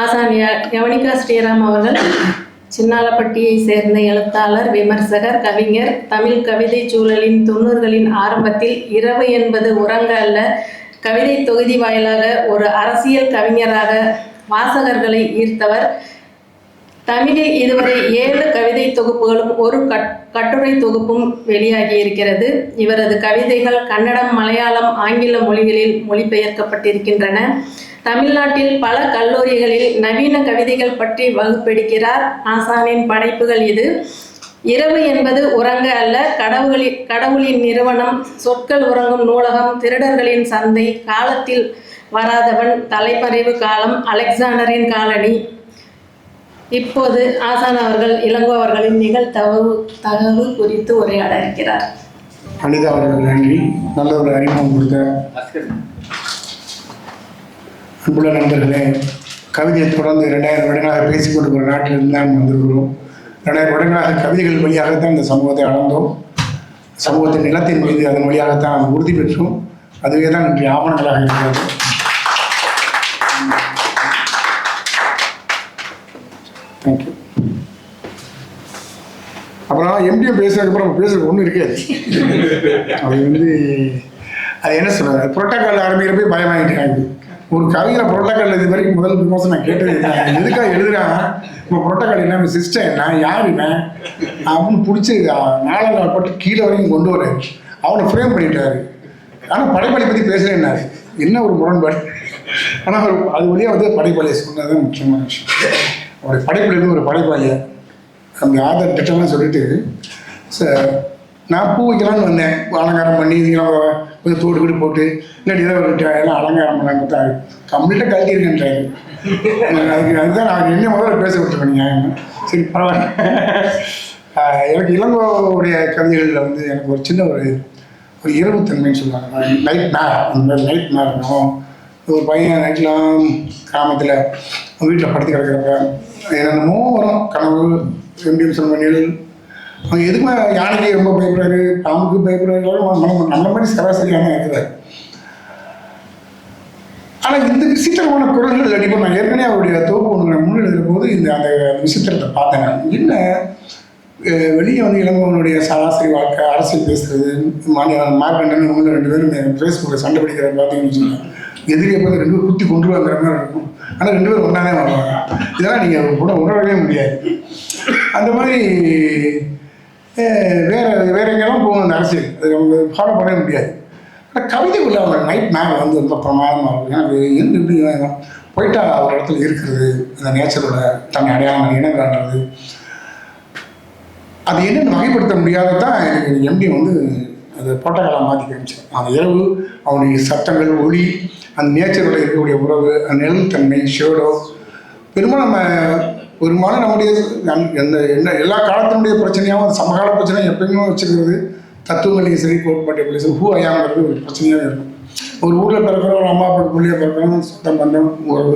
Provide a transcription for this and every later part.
ஆசான் யவனிகா ஸ்ரீராம் அவர்கள் சின்னாலப்பட்டியை சேர்ந்த எழுத்தாளர் விமர்சகர் கவிஞர் தமிழ் கவிதை சூழலின் தொண்ணூறுகளின் ஆரம்பத்தில் இரவு என்பது உறங்க அல்ல. கவிதை தொகுதி வாயிலாக ஒரு அரசியல் கவிஞராக வாசகர்களை ஈர்த்தவர். தமிழில் இதுவரை ஏழு கவிதை தொகுப்புகளும் ஒரு கட் கட்டுரை தொகுப்பும் வெளியாகி இருக்கிறது. இவரது கவிதைகள் கன்னடம் மலையாளம் ஆங்கில மொழிகளில் மொழிபெயர்க்கப்பட்டிருக்கின்றன. தமிழ்நாட்டில் பல கல்லூரிகளில் நவீன கவிதைகள் பற்றி வகுப்பெடுக்கிறார் ஆசானின் படைப்புகள் இது. இரவு என்பது உறங்க அல்ல கடவுளின் கடவுளின் நிறுவனம் சொற்கள் உறங்கும் நூலகம் திருடர்களின் சந்தை காலத்தில் வராதவன் தலைமறைவு காலம் அலெக்சாண்டரின் காலனி. இப்போது ஆசான் அவர்கள் இளங்கோ அவர்களின் நிகழ்தகவு தகவு குறித்து உரையாட இருக்கிறார் அனிதா அவர்கள் நன்றி. நல்ல ஒரு அறிமுகம் கொடுத்த அன்புள்ள நண்பர்களே கவிதையை தொடர்ந்து இரண்டாயிரம் வருடங்களாக பேசிக் கொண்டிருக்கிற நாட்டிலிருந்து நாம் வந்திருக்கிறோம். ரெண்டாயிரம் வருடங்களாக கவிதைகள் வழியாகத்தான் இந்த சமூகத்தை அளந்தோம். சமூகத்தின் நிலத்தின் மீது அதன் வழியாகத்தான் உறுதி பெற்றோம். அதுவே தான் இன்றைய ஆவணங்களாக இருக்கிறது. தேங்க்யூ அப்புறம் எம்டிஎம் பேசுனதுக்கப்புறம் பேசுறது ஒன்றும் இருக்காது. அது வந்து அது என்ன சொல்றது? புரோட்டோக்கால் ஆரம்பிக்கிறப்பே பயமாகிட்டாங்க ஒரு கவிஞரை புரோட்டோக்கால் இது வரைக்கும் முதல் விமர்சனம் நான் கேட்டது எதுக்காக எழுதுறாங்க? இப்போ புரோட்டோக்கால் என்ன? சிஸ்டம் என்ன? யார் என்ன அப்படின்னு பிடிச்சி நாள் போட்டு கீழே வரைக்கும் கொண்டு வர. அவனை ஃப்ரேம் பண்ணிட்டாரு. ஆனால் படைப்பாளி பற்றி பேசுகிறேன்னாரு என்ன? ஒரு முரண்பாடு? ஆனால் அவர் அது வழியாக வந்து படைப்பாளியை சொன்னது முக்கியமான விஷயம். அவருடைய படைப்பிலிருந்து ஒரு படைப்பாளியை அந்த ஆதார் திட்டம்லாம் சொல்லிட்டு சார் நான் பூ வைக்கலாம்னு வந்தேன். அலங்காரம் பண்ணி இதெல்லாம் கொஞ்சம் தோடு கூட போட்டு இல்லாட்டி ஏதோ எல்லாம் அலங்காரம் பண்ணலாம். பார்த்தா கம்ப்ளீட்டாக கழட்டி இருக்கேன்றாரு. அதுக்கு அதுதான் நான் என்ன முதல்ல பேச விட்டுருக்கேன் நியாயம்? சரி பரவாயில்ல. எனக்கு இளங்கோவுடைய கவிதைகளில் வந்து எனக்கு ஒரு சின்ன ஒரு ஒரு இரவுத்தன்மைன்னு சொல்லுவாங்க. நைட் மேர் அந்த மாதிரி நைட் மேர் இருக்கும் ஒரு பையன் நைட்லாம் கிராமத்தில் வீட்டில் படுத்து கிடக்கிறப்ப என்னென்னமோ வரும் கனவு எப்படின்னு சொல்ல நிழல் அவன் எதுக்குமே யானைக்கு ரொம்ப பயப்படுறாரு? பாம்புக்கு பயப்படுறாரு நம்ம நல்ல மாதிரி சராசரியான இருக்கிறார் ஆனால் இந்த விசித்திரமான குரல்கள் அடிப்படை நான் ஏற்கனவே அவருடைய தொகுப்பு ஒன்று நான் முன்னெடுக்கிற போது இந்த அந்த விசித்திரத்தை பார்த்தேன் நான். என்ன வெளியே வந்து இளங்கவனுடைய சராசரி வாழ்க்கை அரசியல் பேசுறது மாநில மார்க்கண்டன் இவங்க ரெண்டு பேரும் ஃபேஸ்புக்கில் சண்டை பிடிக்கிற பார்த்தீங்கன்னு வச்சுக்கோங்க. எதிரியை போய் ரெண்டு பேரும் குத்தி கொண்டு வாங்குற மாதிரி இருக்கும். ஆனால் ரெண்டு பேரும் ஒன்றானே வருவாங்க இதெல்லாம் நீங்கள் கூட உணரவே முடியாது. அந்த மாதிரி வேற வேற எங்கெல்லாம் போகும் அந்த அரசியல். அது நம்ம ஃபாலோ பண்ணவே முடியாது. ஆனால் கவிதைக்குள்ளே அவங்க நைட் மேலே வந்து ரொம்ப பிரமாதமாக இருக்கும். ஏன்னா என்ன இப்படி வேணும் போயிட்டா ஒரு இடத்துல இருக்கிறது அந்த நேச்சரோட தன்னை அடையாளம் இனம் காண்றது அது என்னென்னு வகைப்படுத்த முடியாததான் எனக்கு எம்டி வந்து அது புரோட்டோக்காலாக மாற்றி காமிச்சேன் அந்த இரவு அவனுடைய சத்தங்கள் ஒளி அந்த நேச்சரோட இருக்கக்கூடிய உறவு அந்த நிழல் தன்மை ஷேடோ பெரும்பாலும் நம்ம பெரும்பாலும் நம்முடைய என்ன எல்லா காலத்தினுடைய பிரச்சனையாகவும் சமகால பிரச்சனை எப்பயுமே வச்சுக்கிறது. தத்துவங்களையும் சரி கோட்பாட்டை சரி ஹூ ஐயாங்கிறது ஒரு பிரச்சனையாக இருக்கும். ஒரு ஊரில் பிறக்கிறோம் ஒரு அம்மா அப்பா பிள்ளைய பிறக்கிறோம் சுத்தம் பந்தம் உறவு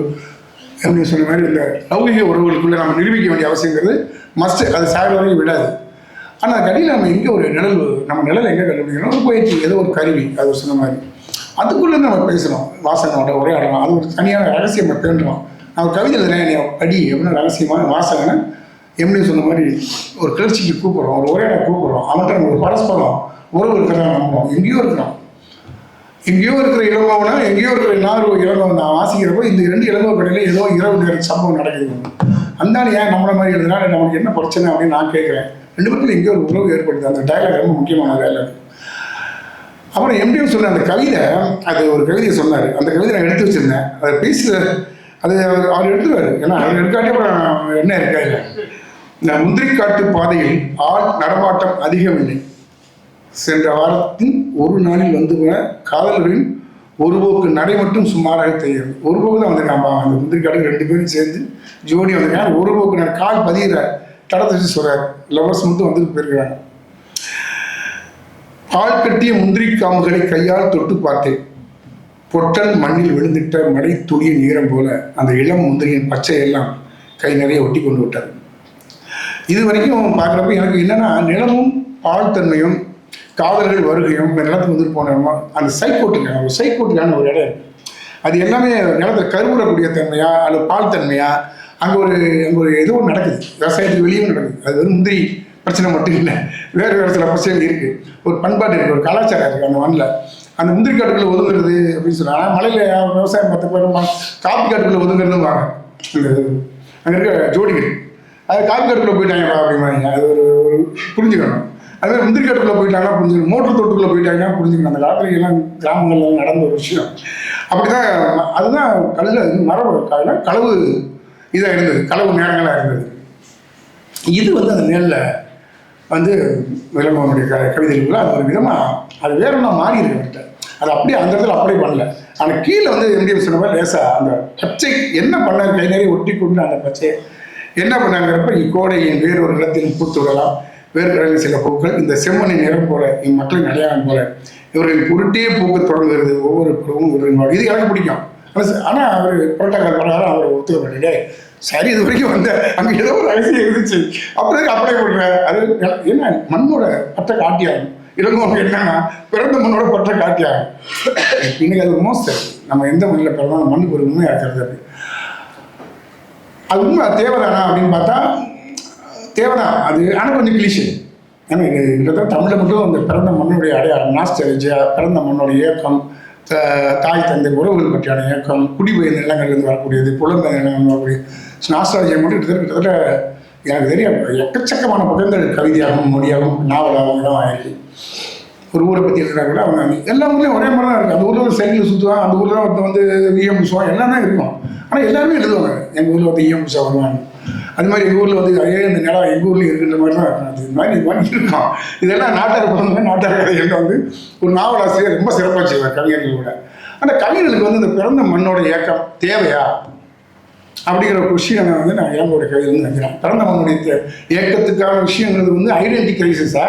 எப்படி சொன்ன மாதிரி இந்த லௌகிக உறவுகளுக்குள்ளே நம்ம நிரூபிக்க வேண்டிய அவசியங்கிறது மஸ்ட் அது சாகிற வரையும் விடாது. ஆனால் கடையில் நம்ம எங்கே ஒரு நிழல் நம்ம நிழல் எங்கே கண்டுபிடிக்கணும்? ஒரு போயிடுச்சு ஏதோ ஒரு கருவி அது சொன்ன மாதிரி. அதுக்குள்ளே நம்ம பேசுகிறோம் வாசனோட உரையாடலாம். அது ஒரு தனியான ரகசியம் நம்ம பேண்டுறோம் நான் கவிதை எழுதுறேன் நீ படி எப்படின்னா ரகசியமான வாசகனை எப்படி சொன்ன மாதிரி ஒரு கிளர்ச்சிக்கு கூப்பிட்றோம் ஒரு உரையாட கூப்பிட்றோம். அவன்கிட்ட நம்ம ஒரு பரஸ்பரம் உறவு இருக்கிறதா நம்புறோம். எங்கேயோ இருக்கிறோம் எங்கேயோ இருக்கிற இளங்கோவனா எங்கேயோ இருக்கிற நாலு இளங்கோவன் நான் வாசிக்கிறப்போ இந்த ரெண்டு இளங்கோ கடையில் ஏதோ இரவு நேர சம்பவம் நடக்குது. அந்தாலும் ஏன் நம்மளை மாதிரி எழுதுனா நமக்கு என்ன பிரச்சனை அப்படின்னு நான் கேட்குறேன். ரெண்டு பேருக்கும் எங்கேயோ ஒரு உறவு ஏற்படுது. அந்த டயலாக் ரொம்ப முக்கியமான வேலை. அப்புறம் எம்டிஎம் சொன்ன அந்த கவிதை அது ஒரு கவிதையை சொன்னார். அந்த கவிதை நான் எடுத்து வச்சிருந்தேன். அதை பேசுகிற அது அவர் அவர் எடுத்துருவாரு. ஏன்னா அவர் எடுக்காட்டி அப்புறம் என்ன இருக்கா இல்லை? இந்த முந்திரிக்காட்டு பாதையில் ஆள் நடமாட்டம் அதிகமில்லை. சென்ற வாரத்தின் ஒரு நாளில் வந்து போன காதலரின் ஒரு போக்கு நடை மட்டும் சுமாராக தெரியாது ஒரு போக்கு தான் வந்திருக்கான் அந்த முந்திரிக்காடு ரெண்டு பேரும் சேர்ந்து ஜோடி வந்திருக்காங்க. ஒரு போக்கு நான் கால் பதிகிறார் தடத்தை வச்சு சொல்கிறார் லவர்ஸ் மட்டும் வந்துட்டு போயிருக்கிறாங்க பால் கட்டிய முந்திரி காம்புகளை கையால் தொட்டு பார்த்தேன். பொட்டல் மண்ணில் விழுந்திட்ட மடை துளிய நீரம் போல அந்த இளம் முந்திரியின் பச்சை எல்லாம் கை நிறைய ஒட்டி கொண்டு விட்டது. இது வரைக்கும் பார்க்குறப்ப எனக்கு என்னன்னா நிலமும் பால் தன்மையும் காதல்கள் வருகையும் நிலத்துக்கு வந்துட்டு போன அந்த சைக்கோட்டுக்கான ஒரு சைக்கோட்டுக்கான ஒரு இடம் அது எல்லாமே நிலத்தை கருவுறக்கூடிய தன்மையா அல்லது பால் தன்மையா அங்கே ஒரு அங்கே ஒரு ஏதோ ஒன்று நடக்குது. விவசாயத்துக்கு வெளியும் நடக்குது. அது வந்து முந்திரி பிரச்சனை மட்டும் இல்லை வேறு வேறு சில பிரச்சனைகள் இருக்குது ஒரு பண்பாடு இருக்குது ஒரு கலாச்சாரம் இருக்குது அந்த மண்ணில். அந்த முந்திரி காட்டுக்குள்ள ஒதுங்குறது அப்படின்னு சொன்னா ஆனால் மலையில் விவசாயம் மற்ற பேர் காப்பி காட்டுக்குள்ள ஒதுங்குறதும் வாங்க இந்த அங்கே இருக்க ஜோடிகள். அது காப்பி காட்டுக்குள்ள போயிட்டாங்கப்பா அப்படிம்பாங்க. அது ஒரு ஒரு புரிஞ்சுக்கணும். அதே மாதிரி முந்திரி காட்டுக்குள்ள போயிட்டாங்கன்னா புரிஞ்சுக்கணும். மோட்டர் தோட்டுக்குள்ள போயிட்டாங்கன்னா புரிஞ்சுக்கணும். அந்த காலத்துல எல்லாம் கிராமங்கள்ல நடந்த ஒரு விஷயம். அப்படிதான் தான் அதுதான் கழுத மரபு. க- களவு இதாக இருந்தது. களவு நேரங்களாக இருந்தது. இது வந்து அந்த நெல்லை வந்து விளம்பரனுடைய க கவிதைகளுக்குள்ள அது ஒரு விதமாக அது வேற ஒன்றா மாறி இருக்கு அது அப்படியே அந்த இடத்துல அப்ளை பண்ணல. ஆனால் கீழே வந்து எம்டிஎம் சொன்ன லேசாக அந்த பச்சை என்ன பண்ணார் கை நிறைய ஒட்டி கொண்டு அந்த பச்சை என்ன பண்ணாங்கிறப்ப இக்கோடையின் வேறொரு இடத்தில் பூத்துடலாம் வேறு சில பூக்கள் இந்த செம்மண்ணின் நிறம் போல இம்மக்களின் அடையாளம் போல இவர்களின் பொருட்டே பூக்க தொடங்குகிறது ஒவ்வொரு பருவமும் இவர்களின் இது எனக்கு பிடிக்கும். ஆனால் அவர் புரோட்டோகால் பிரகாரம் அவர் ஒத்துக்கப்பட்டு சரி இது வரைக்கும் வந்த அங்கே ஏதோ ஒரு அரசியல் இருந்துச்சு. அப்புறம் அப்ளை பண்ணுற அது என்ன மண்ணோட பற்ற காட்டியாகும் இளங்கோவங்க என்னன்னா பிறந்த மண்ணோட பற்ற காட்டியாகும் இன்னைக்கு அது மோஸ்ட் நம்ம எந்த மண்ணில் பிறந்தாலும் மண் மண்ணுக்கு இருக்கிறது அது. அது உண்மை தேவைதானா அப்படின்னு பார்த்தா தேவைதான் அது ஆனால் கொஞ்சம் கிளிஷே ஏன்னா இது கிட்டத்தட்ட தமிழில் மட்டும் அந்த பிறந்த மண்ணுடைய அடையாளம் நாஸ்டரேஜியா பிறந்த மண்ணுடைய இயக்கம் த- தாய் தந்தை உறவுகள் பற்றியான இயக்கம் குடிபெயர் நிலங்கள்லேருந்து வரக்கூடியது புலம்பெயர் நிலங்கள் வரக்கூடிய நாஸ்டராஜியா மட்டும் கிட்டத்தட்ட கிட்டத்தட்ட எனக்கு தெரியும். எக்கச்சக்கமான பக்கங்கள் கவிதையாகவும் மொழியாகவும் நாவலாகவும் எல்லாம் ஆயிருக்கு. ஒரு ஊரை பற்றி இருக்கிறாங்க அவங்க எல்லா ஊர்லேயும் ஒரே மாதிரி தான் இருக்கும் அந்த ஊரில் ஒரு சைக்கிள் சுற்றுவான் அந்த ஊரில் ஒருத்தன் வந்து ஈயம் பூசுவான் எல்லாமே இருக்கும். ஆனால் எல்லாருமே எழுதுவாங்க. எங்கள் ஊரில் வந்து இஎம் உஷா வருவாங்க அது மாதிரி எங்கள் ஊரில் வந்து அதே இந்த நிலம் எங்கள் ஊர்லேயும் இருக்கின்ற மாதிரி தான் இருக்கும். அது இது மாதிரி இது மாதிரி இருக்கும். இதெல்லாம் நாட்டார் பிறந்த நாட்டார் கதைகள் வந்து ஒரு நாவலாசிரியர் ரொம்ப சிறப்பாக செய்வார் கவிஞர்கள் கூட. ஆனால் கவிஞர்களுக்கு வந்து இந்த பிறந்த மண்ணோட இயக்கம் தேவையா? அப்படிங்கிற கொஷினை வந்து நான் இளங்கோட கவிதை வந்து நினைக்கிறேன் பிறந்த இயக்கத்துக்கான விஷயங்கிறது வந்து ஐடென்டி கிரைசிஸா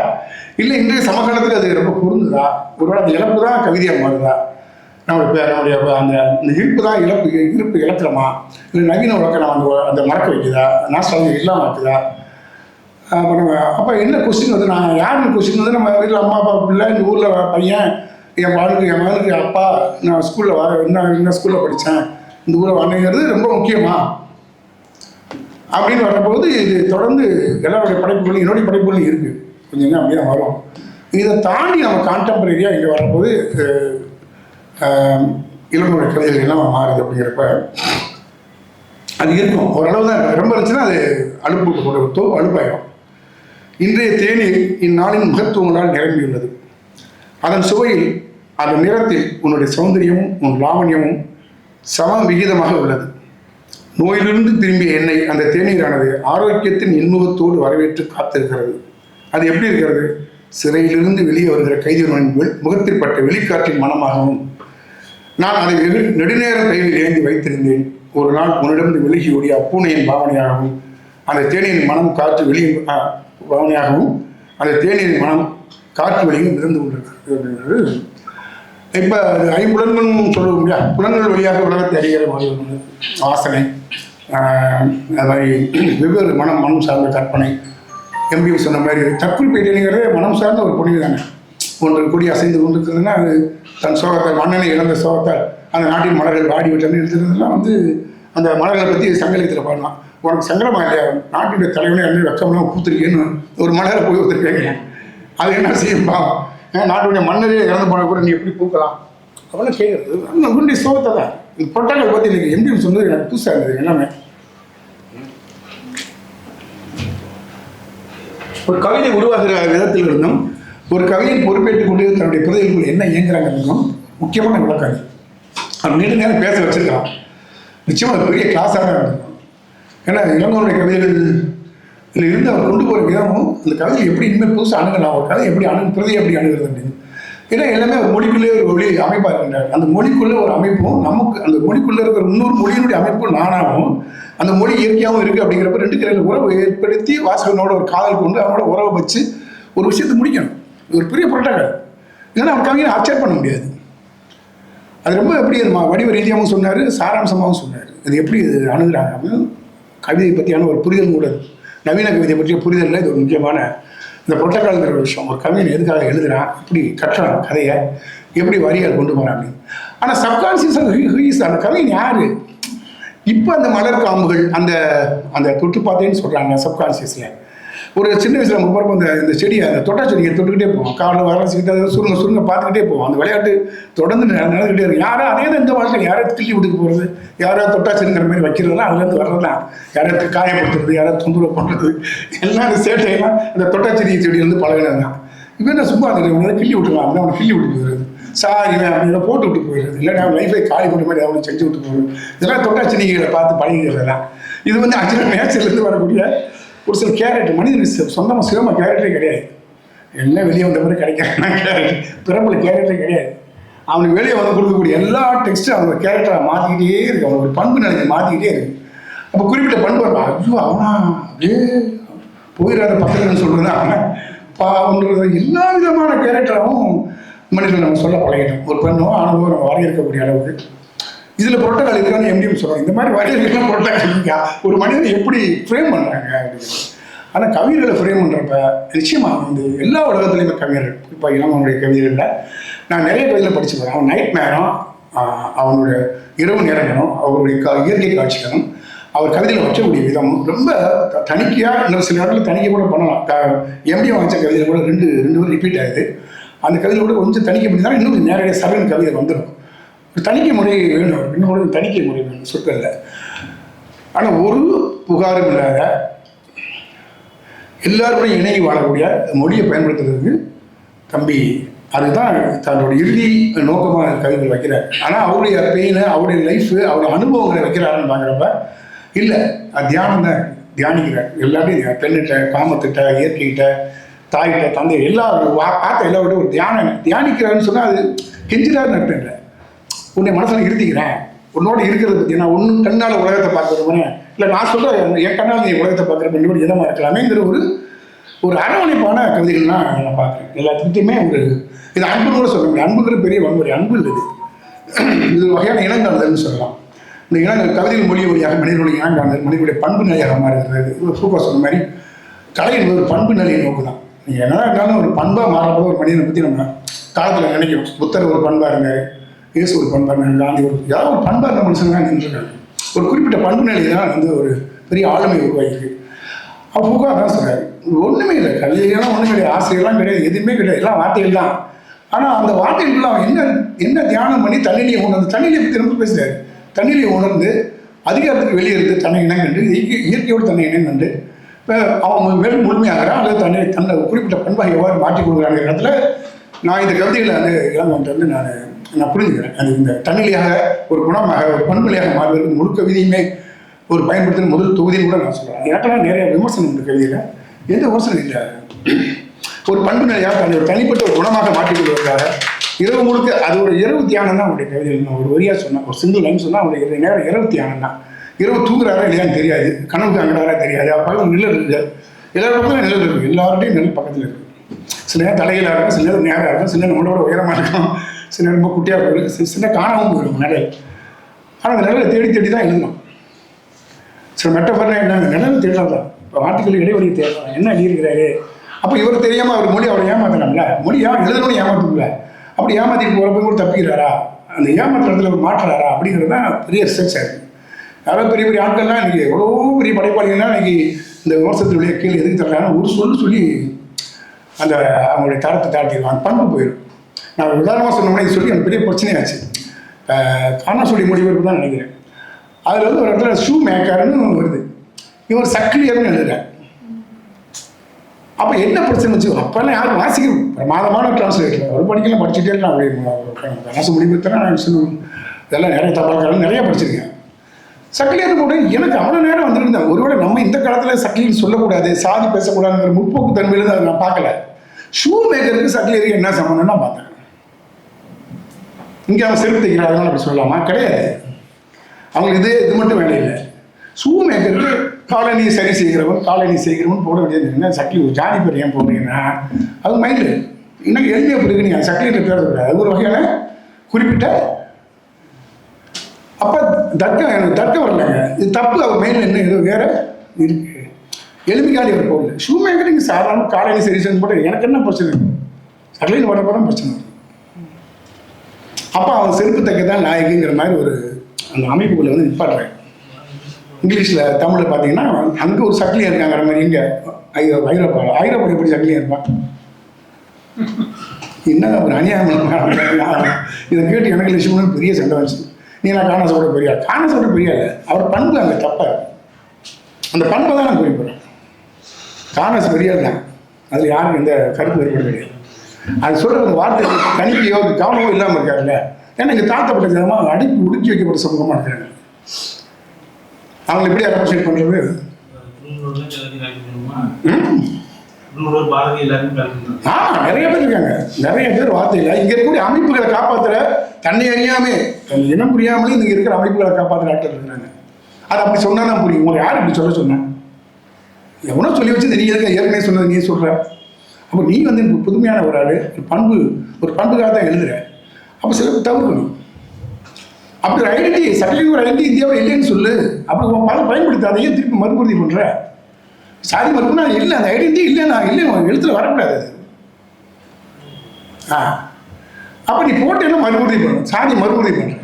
இல்லை இன்றைய சமகாலத்தில் அது ரொம்ப பொருந்துதா? ஒருவேளை அந்த இழப்பு தான் கவிதையாக மாறுதா? நம்மளுடைய பேர் நம்முடைய அந்த இந்த இருப்பு தான் இழப்பு இருப்பு இழக்கிறோமா? இல்லை நவீன உலகம் நம்ம அந்த அந்த மறக்க வைக்குதா? நாஸ்டாலஜி இல்லாமல் இருக்குதா அப்போ நம்ம அப்போ என்ன கொஸ்டின் வந்து நான் யாருன்னு கொஸ்டின் வந்து நம்ம வீட்டில் அம்மா அப்பா பிள்ளை இந்த ஊரில் பையன் என் மகனுக்கு என் மகனுக்கு அப்பா நான் ஸ்கூலில் வர என்ன என்ன ஸ்கூலில் படித்தேன். இந்த ஊரை வரணுங்கிறது ரொம்ப முக்கியமா? அப்படின்னு வரப்போது இது தொடர்ந்து எல்லாருடைய படைப்புகளும் என்னுடைய படைப்புகளும் இருக்குது கொஞ்சம் அப்படியே வரும். இதை தாண்டி நம்ம கான்டெம்பரரியாக இங்கே வரும்போது இளமுறை கவிதைகள் எல்லாம் மாறுது அப்படிங்கிறப்ப அது இருக்கும். ஓரளவு தான் ரொம்ப இருந்துச்சுன்னா அது அழுப்பு போட தோ இன்றைய தேநீர் இந்நாளின் முகத்துவங்களால் நிரம்பியுள்ளது. அதன் சுவையில் அதன் நிறத்தில் உன்னுடைய சௌந்தரியமும் உன் லாவண்யமும் சம விகிதமாக உள்ளது. நோயிலிருந்து திரும்பிய என்னை அந்த தேநீரானது ஆரோக்கியத்தின் இன்முகத்தோடு வரவேற்று காத்திருக்கிறது. அது எப்படி இருக்கிறது? சிறையிலிருந்து வெளியே வருகிற கைதிகளின் முகத்தில் பட்ட வெளிக்காற்றின் மனமாகவும் நான் அதை வெகு நெடுநேரம் கையில் ஏந்தி வைத்திருந்தேன். ஒரு நாள் உன்னிடமிருந்து விலகி ஓடிய அப்பூனையின் பாவனையாகவும் அந்த தேனியின் மனம் காற்று வெளியும் பாவனையாகவும் அந்த தேனியின் மனம் காற்று வெளியும் மிதந்து கொண்டிருக்கிறது. இப்போ ஐம்புலன்களும் சொல்லுவோம் இல்லையா? புலன்கள் வழியாக உலகத்தை அறிகிற மாதிரி ஒன்று வாசனை அது மாதிரி வெவ்வேறு மனம் மனம் சார்ந்த கற்பனை. எம்பி சொன்ன மாதிரி தற்கொலை பேட்டிங்கிறது மனம் சார்ந்த ஒரு பொழிவு தானே? ஒன்று கொடி அசைந்து கொண்டிருக்கிறதுனா அது தன் சோகத்தை மன்னனை இழந்த சோகத்தால் அந்த நாட்டின் மலர்கள் வாடி விட்டன்னு எழுதுறதுலாம் வந்து அந்த மலர்களை பற்றி சங்கலத்தில் பாடலாம். உனக்கு சங்கடமா இல்லையா? நாட்டினுடைய தலைவனே என்ன வெக்கம்லாம் கூத்துருக்கேன்னு ஒரு மலரை போய் ஒருத்தருக்கேங்க அது என்ன செய்யும் பாவம்? நாட்டுடைய மன்னரே இறந்து போன கூட நீ எப்படி பூக்கலாம்? அவெல்லாம் கேட்குறது உன்னுடைய சோகத்தை தான். இந்த பொட்டங்கள் பற்றி எனக்கு எம்பிஎம் சொன்னது எனக்கு புதுசாக இருந்தது எல்லாமே. ஒரு கவிதை உருவாகிற விதத்தில் இருந்தும் ஒரு கவியை பொறுப்பேற்றுக் கொண்டு தன்னுடைய புதையல்கள் என்ன இயங்குறாங்க இருந்தும் முக்கியமான விளக்காது அது. அவர் நீண்ட நேரம் பேச வச்சிருக்கலாம் நிச்சயமாக பெரிய கிளாஸாக தான் இருந்திருக்கும் ஏன்னா இளங்கோருடைய கவிதைகள் இதில் இருந்து அவர் கொண்டு போகிற விதமும் அந்த கவிதை எப்படி இனிமேல் புதுசாக அணுகலாம் ஒரு கதை எப்படி அணு பிரதி எப்படி அணுகிறது அப்படின்னு. ஏன்னா எல்லாமே ஒரு மொழிக்குள்ளே ஒரு ஒளி அமைப்பாக இருக்கின்றார். அந்த மொழிக்குள்ளே ஒரு அமைப்பும் நமக்கு அந்த மொழிக்குள்ளே இருக்கிற இன்னொரு மொழியினுடைய அமைப்பும் நானாகவும் அந்த மொழி இயற்கையாகவும் இருக்குது அப்படிங்கிறப்ப ரெண்டு கிரையில் உறவு ஏற்படுத்தி வாசகனோட ஒரு காதல் கொண்டு அவனோட உறவை வச்சு ஒரு விஷயத்தை முடிக்கணும். இது ஒரு பெரிய புரோட்டோகால் இல்லைன்னா அவர் கவிஞர் அப்செட் பண்ண முடியாது. அது ரொம்ப எப்படி வடிவ ரீதியாகவும் சொன்னார் சாராம்சமாகவும் சொன்னார். அது எப்படி அணுகிறாங்க அப்படின்னு கவிதையை பற்றியான ஒரு புரிதல் கூட அது. நவீன கவிதை பற்றிய புரிதலில். இது ஒரு முக்கியமான இந்த புரோட்டோகால்ங்கிற ஒரு விஷயம். ஒரு கவிதை எதுக்காக எழுதுறான்? எப்படி கட்டுறான் கதையை எப்படி வரியால் கொண்டு போகிறான் அப்படின்னு. ஆனால் சப்கான்சியஸ் அந்த கவிஞன் யாரு? இப்போ அந்த மலர் காம்புகள் அந்த அந்த தொட்டு பார்த்தேன்னு சொல்கிறாங்க சப்கான்சியஸில் ஒரு சின்ன வயசில் நம்ம போகிறப்ப அந்த இந்த செடியை அந்த தொட்டா செடியை தொட்டுக்கிட்டே போவோம். காலில் வரச்சிக்கிட்டு அதை சுருங்க சுருங்க பார்த்துக்கிட்டே போவோம். அந்த விளையாட்டு தொடர்ந்து நடந்துக்கிட்டே இருக்கும். யாரும் அதே தான் இந்த வாழ்க்கையில் யாரோ கிள்ளி விட்டுக்கு போகிறது யாரோ தொட்டா செடிங்கிற மாதிரி வைக்கிறதுலாம் அதுலேருந்து வர்றதுலாம் யாராவது காயப்படுத்துறது யாராவது தொந்தரவு பண்ணுறது எல்லாம் அந்த சேட்டையெல்லாம் அந்த தொட்டா செடி செடி வந்து பழகினது தான். இவன் சும்மா அந்த கிள்ளி விட்டுருவான். அப்படின்னா அவனை கிள்ளி விட்டு போயிடுறது. சார் இவன் அப்படின்னு போட்டு விட்டு போயிடுறது. இல்லை நான் லைஃபை காலி பண்ண மாதிரி அவனை செஞ்சு விட்டு போயிடுறது. இதெல்லாம் தொட்டா செடிகளை பார்த்து பழகிக்கிறதெல்லாம். இது வந்து ஆக்சுவலாக நேச்சர்லேருந்து வரக்கூடிய ஒரு சில கேரக்டர் மனிதனுக்கு சொந்தமாக சிரமம் கேரக்டரே கிடையாது. எல்லாம் வெளியே வந்த மாதிரி கிடைக்கிறான் கேரக்டர் பிறப்புல கேரக்டரே கிடையாது. அவனுக்கு வெளியே வந்து கொடுக்கக்கூடிய எல்லா டெக்ஸ்ட்டும் அவனோட கேரக்டரை மாற்றிக்கிட்டே இருக்கு. அவனோட பண்பு நிலையை மாற்றிக்கிட்டே இருக்கு. அப்போ குறிப்பிட்ட பண்பு ஐயோ அவனா அப்படியே போயிடாத பக்கத்துலன்னு சொல்கிறது அவன் பாவன்றது எல்லா விதமான கேரக்டராகவும் மனிதன் நம்ம சொல்ல பழகிட்டோம் ஒரு பெண்ணோ ஆணவோ நம்ம வரையறுக்கக்கூடிய அளவுக்கு. இதில் புரோட்டோகால் இருக்கான்னு எம்டிஎம் சொல்கிறோம் இந்த மாதிரி வரையறுக்கலாம் புரோட்டோகால் இருக்கா ஒரு மனிதனை எப்படி ஃப்ரேம் பண்ணுறாங்க அப்படின்னு. ஆனால் கவிஞர்களை ஃப்ரேம் பண்ணுறப்ப நிச்சயமாக வந்து எல்லா உலகத்துலேயுமே கவிஞர்கள் இப்போ இளமனுடைய கவிதைகளில் நான் நிறைய கவிதையில் படிச்சுக்கிறேன் அவன் நைட் நேரம் அவனுடைய இரவு நேரங்களும் அவருடைய க இயற்கை காட்சிகளும் அவர் கவிதையில் வைக்கக்கூடிய விதம் ரொம்ப த- தணிக்கையாக இன்னும் சில நேரத்தில் தணிக்கை கூட பண்ணலாம். எம்டிஎம் வச்ச கவிதையில் கூட ரெண்டு ரெண்டு பேரும் ரிப்பீட் ஆகுது அந்த கவிதையில் கூட கொஞ்சம் தணிக்கை பண்ணி தான் இன்னும் நேரடியாக சரண் கவிதை வந்துடும் தணிக்கை முறை வேணும். இன்னொரு தணிக்கை முறை வேணும் சொற்களில். ஆனால் ஒரு புகாரும் இல்லாத எல்லாருடைய இணைய வாழக்கூடிய மொழியை பயன்படுத்துறதுக்கு தம்பி அதுதான் தன்னோட இறுதி நோக்கமாக கவிதைகள் வைக்கிறார். ஆனால் அவருடைய பெயின் அவருடைய லைஃபு அவருடைய அனுபவங்களை வைக்கிறாருன்னு பார்க்குறப்ப இல்லை அது தியானம் தான். தியானிக்கிறார். எல்லாத்தையும் பெண்ணிட்ட காமத்திட்ட இயற்கைகிட்ட தாய்கிட்ட தந்தை எல்லா வா- பார்த்த எல்லாரோட ஒரு தியானம் தியானிக்கிறாருன்னு சொன்னால் அது கெஞ்சிடாருன்னு அர்த்தம் இல்லை. உன்னை மனசில் இருத்திக்கிறேன். உன்னோட இருக்கிறத பற்றி நான் ஒன்று கண்ணால் உலகத்தை பார்க்குறவனே இல்லை நான் சொல்கிறேன் என் கண்ணால் நீ உலகத்தை பார்க்குற பெண்ணோட இதமாக இருக்கலாமேங்கிற ஒரு ஒரு அரவணைப்பான கவிதைகள்லாம் நான் பார்க்குறேன். எல்லாத்துக்கிட்டையுமே ஒரு இது அன்புன்னு கூட சொல்ல முடியும் அன்புங்கிற பெரிய வன்முறை அன்பு இல்லை இது. இது ஒரு வகையான இனங்காணுதல்னு சொல்லலாம். இந்த இனங்கள் கவிதைகள் மொழி வழியாக மனிதனுடைய இனங்காணுதல் மனிதனுடைய பண்பு நிலையாக மாறுகிறது. சூப்பர் சொன்ன மாதிரி கலை என்பது ஒரு பண்பு நிலையை நோக்கு தான் நீங்கள் என்ன இருந்தாலும் ஒரு பண்பாக மாறப்போ ஒரு மனிதனை பற்றி நம்ம காலத்தில் நினைக்கிறோம். புத்தர் ஒரு பண்பாக இருந்தார். இயேசு ஒரு பண்பான காந்தி ஒரு யாரோ ஒரு பண்பான மனுஷன் தான் நின்றுருக்காங்க ஒரு குறிப்பிட்ட பண்பு நிலை தான் வந்து ஒரு பெரிய ஆளுமை உருவாகிருக்கு அப்போ அதான் சொல்றாரு. ஒன்றுமே இல்லை. கல்வியெல்லாம் ஒன்றும் கிடையாது. ஆசிரியர்லாம் கிடையாது. எதுவுமே கிடையாது. எல்லாம் வார்த்தைகள் தான். ஆனால் அந்த வார்த்தைகள் அவன் என்ன என்ன தியானம் பண்ணி தண்ணிலையை உணர்ந்து தண்ணிலையை பற்றி ரொம்ப பேசுகிறார் தண்ணிலையை உணர்ந்து அதிகாரத்துக்கு வெளியே இருந்து தன்னை இனங்கண்டு இயற்கை இயற்கையோடு தன்னை இனங்கண்டு இப்போ அவன் மேலும் முழுமையாகிறான் அல்லது தன்னை தன்னை குறிப்பிட்ட பண்பாக எவ்வாறு மாற்றி கொடுக்குறாங்கிற இடத்துல நான் இந்த கவிதைகளை வந்து இளம் வந்து நான் நான் புரிஞ்சுக்கிறேன். அது இந்த தன்னிலையாக ஒரு குணமாக ஒரு பண்புலையாக மாறுவதற்கு முழு கவிதையுமே ஒரு பயன்படுத்தின முதல் தொகுதியில் கூட நான் சொல்கிறேன் எனக்கெல்லாம் நிறைய விமர்சனம் உண்டு கவிதையில். எந்த விமர்சனம் இல்லை ஒரு பண்பு நிலையாக தன்னை ஒரு தனிப்பட்ட ஒரு குணமாக மாற்றிக்கொள்வதற்காக இரவு முழுக்க அது ஒரு இரவு தியானம் தான் அவருடைய கவிதை நான் ஒரு வரியாக சொன்னேன் ஒரு சிங்கிள் லைன் சொன்னால் அவருடைய நேரம் இரவு தியானம் தான். இரவு தூங்குறாரா இல்லையான்னு தெரியாது. கனவு காண்கிறாரா தெரியாது. அப்போ நிழல் இருக்குது எல்லாரும் பக்கமும் நிழல் இருக்குது எல்லாருடையும் நிழல் பக்கத்தில் இருக்குது சில நேரம் தலையில இருக்கும் சில நேரம் நேராக இருக்கும் சில நேரம் நம்மளோட உயரமாக இருக்கும். சில ரொம்ப குட்டியாக போயிடும். சின்ன சில காணாமல் போயிடும் நிழல். ஆனால் அந்த நிழலை தேடி தேடி தான் எழுதணும் சில மெட்டஃபர்னா என்ன அந்த தேடலாம் தான். இப்போ வார்த்தைகள் இடைவெளி தேடலாம். என்ன எழுதியிருக்கிறாரு அப்போ இவர் தெரியாமல் அவர் மொழி அவரை ஏமாத்தலாம்ல? மொழி ஏன் எழுதணும்னு ஏமாத்தல அப்படி ஏமாத்திட்டு போகிறப்ப கூட தப்பிக்கிறாரா? அந்த ஏமாத்துறதுல ஒரு மாற்றுறாரா அப்படிங்கிறது தான் பெரிய ரிசர்ச் ஆகுது யாரோ பெரிய பெரிய ஆட்கள்லாம் இன்றைக்கி எவ்வளோ பெரிய படைப்பாளிகள்லாம் இன்றைக்கி இந்த விமர்சனத்துடைய கீழே எதுக்கு தர்றாங்கன்னா ஒரு சொல்லு சொல்லி அந்த அவங்களுடைய தரத்தை தாழ்த்திடுவாங்க. பண்பு போயிடும். நான் உதாரணமாக சொன்னோம்னா இது சொல்லி எனக்கு பெரிய பிரச்சனையாச்சு. காணாசொல்லி மொழிபெயர்ப்பு தான் நினைக்கிறேன். அதில் வந்து ஒரு இடத்துல ஷூ மேக்கர்னு வருது. இவர் சக்கிலியர்னு எழுதுறார். அப்போ என்ன பிரச்சனை வச்சு அப்போல்லாம் யாரும் வாசிக்க பிரமாதமான டிரான்ஸ்லேட்டர் ஒரு படிக்கலாம் படிச்சுட்டே இருக்கலாம் அப்படி கணசு முடிவுத்தனா நான் சொன்ன இதெல்லாம் நிறைய தபால்காரன் நிறைய படிச்சிருக்கேன். சக்கிலியர் கூட எனக்கு அவ்வளோ நேரம் வந்துருந்தேன் ஒருவேளை நம்ம இந்த காலத்தில் சக்கிலின்னு சொல்லக்கூடாது சாதி பேசக்கூடாதுங்கிற முற்போக்கு தன்மையில் அதை நான் பார்க்கல. ஷூ மேக்கருக்கு சக்கிலியருக்கு என்ன சம்மந்தம்னா பார்த்தேன். இங்கே அவன் செருப்பு அப்படி சொல்லலாமா? கிடையாது. அவங்களுக்கு இது இது மட்டும் வேலையில்லை ஷூ மேக்கருக்கு காலனி சரி செய்கிறவன் காலனி செய்கிறவன் போட வேண்டியது என்ன? சக்லி ஒரு ஜாதி பேர் ஏன் போடுறீங்கன்னா அது மைண்டு இன்னும் எளிமையாக பிறகு நீங்கள் சக்லியில் பேர் கூடாது அது ஒரு வகையான குறிப்பிட்ட அப்போ தர்க்கம் எனக்கு தர்க்கம் வரலங்க. இது தப்பு அவர் மைண்டில் என்ன? ஏதோ வேற இருக்கு. எளிமைக்காண்டி அவர் போகல ஷூ மேக்கர் நீங்கள் சாதாரண காலனி சரி செய்யணும் போட்டு எனக்கு என்ன பிரச்சனை? சக்லின்னு வரப்போ தான் பிரச்சனை அப்போ அவன் செருப்பு தைக்க தான் நாயகிங்கிற மாதிரி ஒரு அந்த அமைப்புகளை வந்து நிப்பாட்டுறேன். இங்கிலீஷில் தமிழில் பார்த்தீங்கன்னா அங்கே ஒரு சக்லியாக இருக்காங்கிற மாதிரி இங்கே ஐரோ ஐரோப்பா ஐரோப்பா எப்படி சக்லியாக இருப்பான் என்ன ஒரு அநியாயம் இதை கேட்டு எனக்கு லட்சுமணன் பெரிய சண்டை வந்துச்சு. நீ நான் காணாசோட பெரிய காண சொல்கிற பெரிய அவர் பண்பு அங்கே தப்பாக இருக்கு. அந்த பண்பை தான் நான் குறிப்பிட்றேன். காணாஸ் பெரிய தான். அதில் யாருக்கும் எந்த கருத்து வேறுபாடு கிடையாது. அது சொல்கிற அந்த வார்த்தை தனிக்கையோ கவனமோ இல்லாமல் இருக்காருல்ல ஏன்னா இங்கே தாழ்த்தப்பட்ட ஜனமாக அடிப்பு உடுக்கி வைக்கப்பட்ட சமூகமாக இருக்கிறாங்க. அவங்களை எப்படி ரெப்ரசென்ட் பண்ணுறது ஆ நிறைய பேர் இருக்காங்க. நிறைய பேர் வார்த்தையில் இங்கே இருக்கக்கூடிய அமைப்புகளை காப்பாற்றுற தன்னை அறியாமே இனம் புரியாமலே இங்கே இருக்கிற அமைப்புகளை காப்பாற்றுற ஆட்கள் இருக்கிறாங்க. அது அப்படி சொன்னா தான் புரியும். உங்களுக்கு யார் இப்படி சொல்ல சொன்னேன் எவனோ சொல்லி வச்சு நீ இருக்க ஏற்கனவே சொன்னது நீ சொல்ற? அப்போ நீ வந்து எனக்கு புதுமையான ஒரு ஆள் ஒரு பண்பு ஒரு பண்புக்காக தான் எழுதுற. அப்போ சில தவிர்க்கணும். அப்படி ஒரு ஐடென்டி சர்டிஃபிகேட் ஒரு ஐடென்டி இந்தியாவில் இல்லைன்னு சொல்லு. அப்படி உன் பல பயன்படுத்தாத ஏன் திருப்பி மறுபுறுதி பண்ணுற சாதி மறுப்புனா இல்லை அந்த ஐடென்டி இல்லை நான் இல்லை உன் எழுத்துல வரக்கூடாது ஆ. அப்போ நீ போட்டேன்னா மறுபுறுதி பண்ணணும்? சாதி மறுபுறுதி பண்ணுறேன்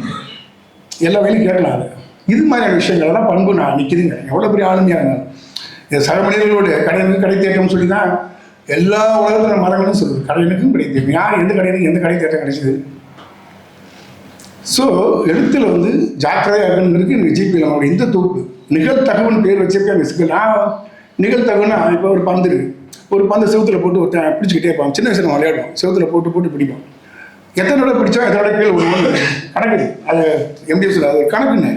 எல்லா வேலையும் கேட்கலாம் அது. இது மாதிரியான விஷயங்கள் தான் பண்பு நான் நிற்கிதுங்க எவ்வளோ பெரிய ஆளுமையாக இருந்தாலும். இந்த சக மனிதர்களோட கடை கடை தேட்டம்னு சொல்லி தான் எல்லா உலகத்தில் மரங்களும் சொல்லுது. கடையனுக்கும் கிடைத்தேன் யார் எந்த கடையனுக்கு எந்த கடை தேட்டம் கிடைச்சது? ஸோ எழுத்தில் வந்து ஜாக்கிரதையாக இருக்கணுங்கிறதுக்கு எனக்கு ஜிபியில் அவனுடைய இந்த தொகுப்பு. நிகழ்த்தகவன் பேர் வச்சிருக்கேன் எனக்கு நான் நிகழ்த்தகவனா இப்போ ஒரு பந்து இருக்கு. ஒரு பந்து செவத்துல போட்டு ஒருத்தன் பிடிச்சிக்கிட்டே இருப்பான். சின்ன வயசுல அவன் விளையாடுவான் செவுத்துல போட்டு போட்டு பிடிப்பான் எத்தனை தடவை பிடிச்சா எத்தனை தடவை கீழே விழுவான்னு கணக்கு அது எம்டிஎஸ்ல அது ஒரு கணக்குன்னு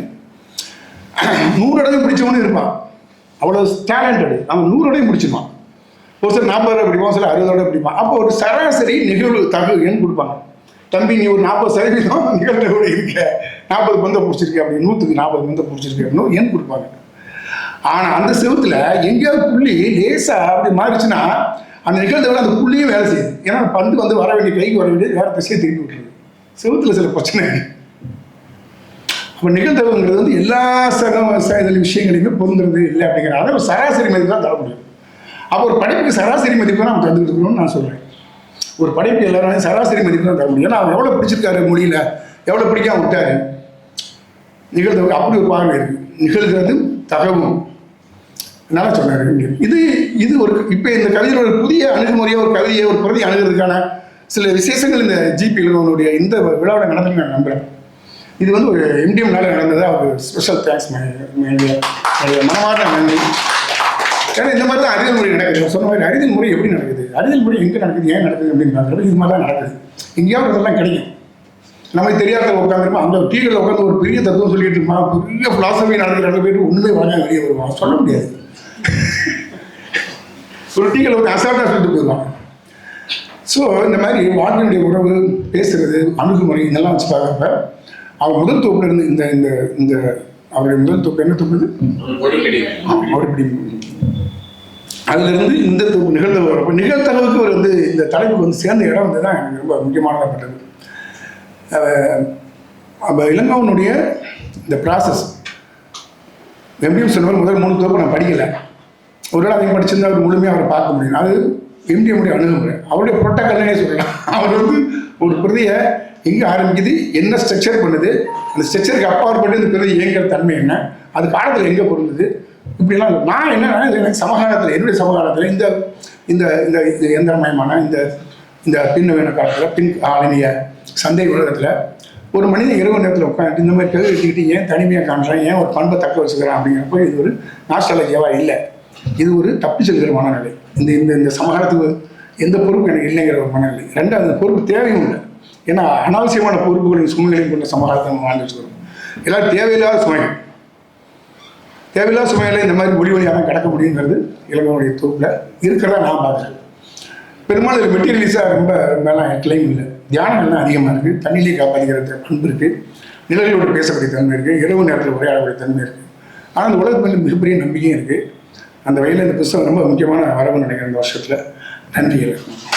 நூறு அடையும் பிடிச்சவனும் இருப்பான். அவ்வளோ டேலண்டடு அவன் நூறு அடையும் பிடிச்சிருப்பான் ஒரு சில நாற்பது தடவை பிடிப்பான் சில அறுபது பிடிப்பான் அப்போ ஒரு சராசரி நிகழ்வு தகவல் எண் கொடுப்பாங்க. தம்பி நீ ஒரு நாற்பது சதவீதம் நிகழ்வு இருக்க. நாற்பது பந்தை பிடிச்சிருக்க அப்படி நூற்றுக்கு நாற்பது பந்தை பிடிச்சிருக்க அப்படின்னு எண் கொடுப்பாங்க. ஆனால் அந்த செவத்தில் எங்கேயாவது புள்ளி லேசாக அப்படி மாறிச்சுன்னா அந்த நிகழ்ந்தவரை அந்த புள்ளியும் வேலை செய்யுது ஏன்னா பந்து வந்து வர வேண்டிய கைக்கு வர வேண்டியது வேற திசையை திருப்பி விட்டுருது. செவத்தில் சில பிரச்சனை. அப்போ நிகழ்ந்தவங்கிறது வந்து எல்லா சக இதில் விஷயங்களையுமே பொருந்துறது இல்லை அப்படிங்கிற அதை ஒரு சராசரி மதிப்பு தான் தர முடியும் அப்போ ஒரு படைப்புக்கு சராசரி மதிப்பு நம்ம தந்துட்டு நான் சொல்கிறேன் ஒரு படைப்பு எல்லாரும் சராசரி மதிப்பு தான் தர முடியும். ஏன்னா அவன் எவ்வளோ பிடிச்சிருக்காரு மொழியில் எவ்வளோ பிடிக்காம விட்டாரு. நிகழ்ந்தவங்க அப்படி ஒரு பார்வை இருக்குது நிகழ்கிறது தகவும். நல்லா சொன்னார் இது இது ஒரு இப்போ இந்த கவிதையில் ஒரு புதிய அணுகுமுறையை ஒரு கவிதையை ஒரு பிரதி அணுகிறதுக்கான சில விசேஷங்கள் இந்த ஜிபி இளவனுடைய இந்த விழாவோட நடந்தது நான் நம்புகிறேன் இது வந்து ஒரு எம்டிஎம்னால நடந்தது. அவருக்கு ஸ்பெஷல் தேங்க்ஸ் மனமார்ந்த நன்றி. ஏன்னா இந்த மாதிரி தான் அறிவியல் முறை நடக்குது. சொன்ன மாதிரி அறிவியல் முறை எப்படி நடக்குது? அறிவியல் முறை எங்கே நடக்குது? ஏன் நடக்குது அப்படின்னு பார்க்குறப்ப இது மாதிரி தான் நடக்குது. எங்கேயாவது இதெல்லாம் கிடைக்கும். நமக்கு தெரியாத உட்காந்துருப்போம் அந்த டீகளில் உட்காந்து ஒரு பெரிய தத்துவம் சொல்லிட்டு இருப்பான் பெரிய ஃபிலாசபி நடக்கிற இடத்துல போயிட்டு ஒன்றுமே வராங்க வெளியே வருவான் சொல்ல முடியாது. ஒரு டீகளில் வந்து அசால்ட்டாக சொல்லிட்டு போயிடுவான் ஸோ இந்த மாதிரி வாழ்க்கையுடைய உறவு பேசுறது அணுகுமுறை இதெல்லாம் வச்சு பார்க்குறப்ப அவன் முதல் தொகுப்புல இருந்து இந்த இந்த இந்த அவருடைய முதல் தொகுப்பு என்ன தொகுப்பு மறுபடி அதிலிருந்து இந்த நிகழ்ந்தவர் வரப்போ நிகழ்த்தளவுக்கு ஒரு வந்து இந்த தலைப்புக்கு வந்து சேர்ந்த இடம் வந்து தான் எனக்கு ரொம்ப முக்கியமானதாகப்பட்டது அப்போ இளங்கவனுடைய இந்த ப்ராசஸ் எம்டிஎம் சொன்னவர் முதல் மூணு தொகுப்பு நான் படிக்கலை. ஒருவேளை அதிகம் படிச்சிருந்தா அவர் முழுமையாக அவரை பார்க்க முடியும். அது எம்டிஎம்முடைய அணுகுமுறை. அவருடைய புரோட்டோக்கால்னே சொல்லலாம். அவர் வந்து ஒரு பிரதியை எங்கே ஆரம்பிக்குது என்ன ஸ்ட்ரக்சர் பண்ணுது அந்த ஸ்ட்ரக்சருக்கு அப்பாற்பட்டு இந்த பிரதி இயங்குற தன்மை என்ன அது காலத்தில் எங்கே பொருந்தது இப்படிலாம் இல்லை. நான் என்னன்னா எனக்கு சமகாலத்தில் என்னுடைய சமகாலத்தில் இந்த இந்த இந்த இது எந்திரமயமான இந்த இந்த பின்னவீன காலத்தில் பின் ஆளுநிய சந்தை உலகத்தில் ஒரு மனிதன் இரவு நேரத்தில் உட்காந்து இந்த மாதிரி கேள்வி எடுத்துக்கிட்டு ஏன் தனிமையாக காண்றான் ஏன் ஒரு பண்பை தக்க வச்சுக்கிறான் அப்படிங்கிறப்போ இது ஒரு நாஸ்டாலஜியாவாக இல்லை. இது ஒரு தப்பி செல்கிற மனநிலை. இந்த இந்த இந்த சமகாலத்துக்கு எந்த பொறுப்பும் எனக்கு இல்லைங்கிற ஒரு மனநிலை. ரெண்டாவது அந்த பொறுப்பு தேவையும் இல்லை. ஏன்னா அனாவசியமான பொறுப்புகளையும் சுமைகளையும் கொண்ட சமகாலத்தை நம்ம வாழ்ந்து வச்சுக்கிறோம் எல்லாம் தேவையில்லாத சுமைகள். தேவையில்லாத சுமைகளை இந்த மாதிரி ஒளி வழியாக கிடக்க முடியுங்கிறது இலங்கனுடைய தொகுப்பில் இருக்கிறதா நான் பார்க்குறேன். பெரும்பாலும் இது மெட்டீரியலிஸாக ரொம்ப ரொம்பலாம் கிளைம் இல்லை. தியானங்கள்லாம் அதிகமாக இருக்குது தண்ணியிலே காப்பாற்றிக்கிற பண்பு இருக்குது நிழலோடு பேசக்கூடிய தன்மை இருக்குது இரவு நேரத்தில் உரையாடக்கூடிய தன்மை இருக்குது ஆனால் அந்த உலகத்து மேலே மிகப்பெரிய நம்பிக்கையும் இருக்குது அந்த வகையில் இந்த புத்தகம் ரொம்ப முக்கியமான வரவு நினைக்கிறேன் இந்த வருஷத்தில். நன்றி இருக்கும்